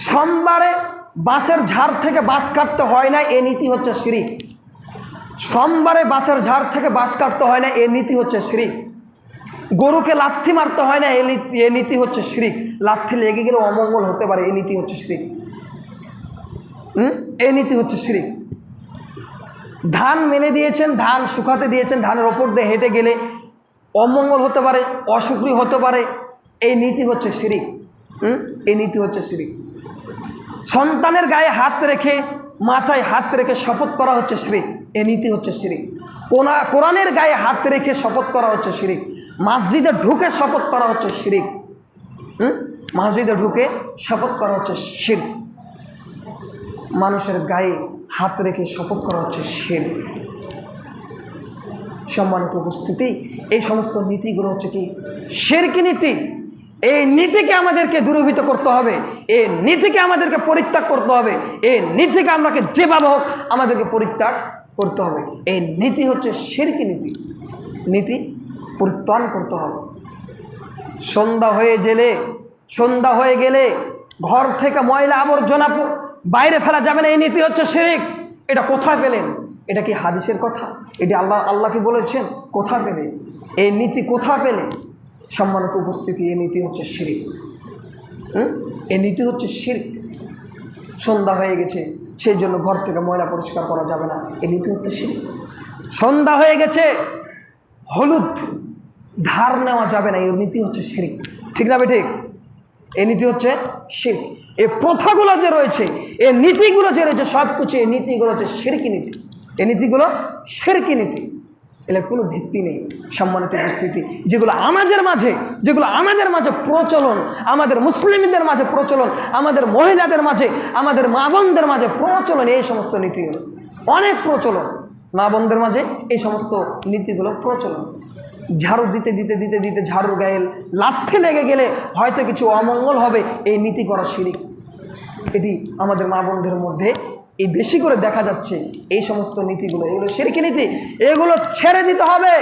সোমবারে বাসের ঝাড় থেকে বাস কাটতে হয় না, এ নীতি হচ্ছে শ্রী সোমবারে বাসের ঝাড় থেকে বাস কাটতে হয় না, এ নীতি হচ্ছে শ্রী গরুকে লাথি মারতে হয় না, এ নীতি- এ হচ্ছে শ্রী লাথি লেগে গেলে অমঙ্গল হতে পারে, এ নীতি হচ্ছে শ্রী হুম? এই নীতি হচ্ছে শ্রী ধান মেলে দিয়েছেন, ধান শুকাতে দিয়েছেন, ধানের ওপর দিয়ে হেঁটে গেলে অমঙ্গল হতে পারে, অসুখী হতে পারে এই নীতি হচ্ছে শ্রী হুম? এই নীতি হচ্ছে শিরিক। সন্তানের গায়ে হাত রেখে, মাথায় হাত রেখে শপথ করা হচ্ছে শিরিক। এ নীতি হচ্ছে শিরিক। কোনা, কোরআনের গায়ে হাত রেখে শপথ করা হচ্ছে শিরিক। মসজিদে ঢুকে শপথ করা হচ্ছে শিরিক। হুম? মসজিদে ঢুকে শপথ করা হচ্ছে শির মানুষের গায়ে হাত রেখে শপথ করা হচ্ছে শির সম্মানিত উপস্থিতি, এই সমস্ত নীতিগুলো হচ্ছে কি? শেরকি নীতি। এই নীতিকে আমাদেরকে দূরীভূত করতে হবে। এই নীতিকে আমাদেরকে পরিত্যাগ করতে হবে। এই নীতিকে আমরাকে যেভাবে হোক আমাদেরকে পরিত্যাগ করতে হবে। এই নীতি হচ্ছে শেরকি নীতি। নীতি পরিত্রাণ করতে হবে। সন্ধ্যা হয়ে গেলে, সন্ধ্যা হয়ে গেলে ঘর থেকে ময়লা আবর্জনা বাইরে ফেলা যাবে না। এই নীতি হচ্ছে শিরিক এটা কোথায় পেলেন? এটা কি হাদিসের কথা? এটি আল্লাহ আল্লাহ কি বলেছেন? কোথায় পেলে এই নীতি কোথায় পেলে সম্মানিত উপস্থিতি, এ নীতি হচ্ছে শিরিক। হুম? এই নীতি হচ্ছে শিরিক। সন্ধ্যা হয়ে গেছে, সেই জন্য ঘর থেকে ময়লা পরিষ্কার করা যাবে না। এ নীতি হচ্ছে শিরিক। সন্ধ্যা হয়ে গেছে, হলুদ ধার নেওয়া যাবে না, এর নীতি হচ্ছে শিরিক। ঠিক না ঠিক এই নীতি হচ্ছে শিরিক। এ প্রথাগুলো যে রয়েছে এই নীতিগুলো যে রয়েছে সব কিছু এই নীতিগুলো হচ্ছে শিরকি নীতি। এই নীতিগুলো শিরকি নীতি। এর কোনো ভিত্তি নেই সম্মানিত উপস্থিতি। যেগুলো আমাদের মাঝে, যেগুলো আমাদের মাঝে প্রচলন, আমাদের মুসলিমদের মাঝে প্রচলন, আমাদের মহিলাদের মাঝে, আমাদের মা বোনদের মাঝে প্রচলন, এই সমস্ত নীতিগুলো অনেক প্রচলন মা বোনদের মাঝে এই সমস্ত নীতিগুলো প্রচলন। ঝাড়ু দিতে দিতে দিতে দিতে ঝাড়ুর গায়ে লাথে লেগে গেলে হয়তো কিছু অমঙ্গল হবে, এই নীতি করা শিরিক। এটি আমাদের মা বোনদের মধ্যে এই বেশি করে দেখা যাচ্ছে এই সমস্ত নীতিগুলো। এগুলো সেরকি নীতি। এগুলো ছেড়ে দিতে হবে।